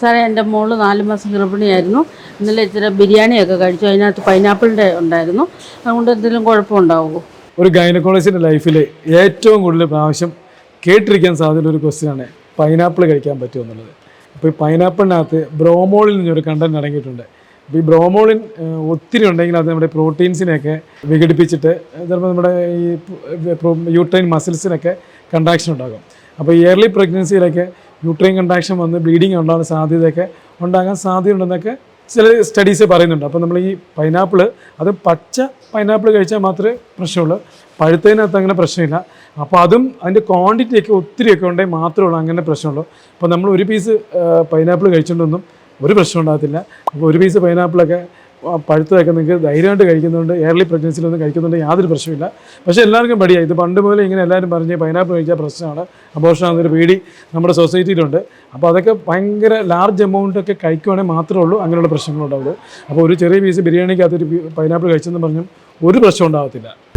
സാറേ എന്റെ മോൾ നാല് മാസം ഗർഭിണിയായിരുന്നു. ഇന്നലെ ഇച്ചിരി ബിരിയാണിയൊക്കെ കഴിച്ചു. അതിനകത്ത് പൈനാപ്പിളിന്റെ ഉണ്ടായിരുന്നു. അതുകൊണ്ട് എന്തെങ്കിലും കുഴപ്പമുണ്ടാവുമോ? ഒരു ഗൈനക്കോളജിന്റെ ലൈഫിൽ ഏറ്റവും കൂടുതൽ പ്രാവശ്യം കേട്ടിരിക്കാൻ സാധ്യതയുള്ള ഒരു ക്വസ്റ്റ്യനാണ് പൈനാപ്പിൾ കഴിക്കാൻ പറ്റുമോ എന്നുള്ളത്. അപ്പോൾ ഈ പൈനാപ്പിളിനകത്ത് ബ്രോമോളിൻ എന്നൊരു കണ്ടന്റ് അടങ്ങിയിട്ടുണ്ട് അപ്പോൾ ഈ ബ്രോമോളിൻ ഒത്തിരി ഉണ്ടെങ്കിൽ അത് നമ്മുടെ പ്രോട്ടീൻസിനെയൊക്കെ വിഘടിപ്പിച്ചിട്ട് ചിലപ്പോൾ നമ്മുടെ ഈ യൂട്രൈൻ മസിൽസിനൊക്കെ കണ്ടാക്ഷൻ ഉണ്ടാകും. അപ്പോൾ ഇയർലി പ്രഗ്നൻസിയിലൊക്കെ യൂട്രൈൻ കണ്ടാക്ഷൻ വന്ന് ബ്ലീഡിങ് ഉണ്ടാകാൻ സാധ്യതയൊക്കെ ഉണ്ടാകാൻ സാധ്യതയുണ്ടെന്നൊക്കെ ചില സ്റ്റഡീസ് പറയുന്നുണ്ട്. അപ്പോൾ നമ്മൾ ഈ പൈനാപ്പിൾ അത് പച്ച പൈനാപ്പിൾ കഴിച്ചാൽ മാത്രമേ പ്രശ്നമുള്ളൂ. പഴുത്തതിനകത്ത് അങ്ങനെ പ്രശ്നമില്ല. അപ്പോൾ അതും അതിന്റെ ക്വാണ്ടിറ്റിയൊക്കെ ഒത്തിരിയൊക്കെ ഉണ്ടെങ്കിൽ മാത്രമേ ഉള്ളൂ അങ്ങനെ പ്രശ്നമുള്ളൂ. അപ്പോൾ നമ്മൾ ഒരു പീസ് പൈനാപ്പിൾ കഴിച്ചുകൊണ്ടൊന്നും ഒരു പ്രശ്നം ഉണ്ടാകത്തില്ല. അപ്പോൾ ഒരു പീസ് പൈനാപ്പിളൊക്കെ പഴുത്തതൊക്കെ നിങ്ങൾക്ക് ധൈര്യമായിട്ട് കഴിക്കുന്നുണ്ട്. എയർലി പ്രഗ്നൻസിലൊന്നും കഴിക്കുന്നുണ്ട്. യാതൊരു പ്രശ്നമില്ല പക്ഷേ എല്ലാവർക്കും പടിയായി ഇത് പണ്ട് മുതലേ ഇങ്ങനെ എല്ലാവരും പറഞ്ഞ് പൈനാപ്പിൾ കഴിച്ചാൽ പ്രശ്നമാണ്. അബോർഷൻ ആണെന്നൊരു പേടി നമ്മുടെ സൊസൈറ്റിയിലുണ്ട് അപ്പോൾ അതൊക്കെ ഭയങ്കര ലാർജ് എമൗണ്ടൊക്കെ കഴിക്കുവാണെങ്കിൽ മാത്രമേ ഉള്ളൂ. അങ്ങനെയുള്ള പ്രശ്നങ്ങളുണ്ടാവുള്ളൂ. അപ്പോൾ ഒരു ചെറിയ പീസ് ബിരിയാണിക്കകത്തൊരു പൈനാപ്പിൾ കഴിച്ചെന്ന് പറഞ്ഞും ഒരു പ്രശ്നം ഉണ്ടാകത്തില്ല.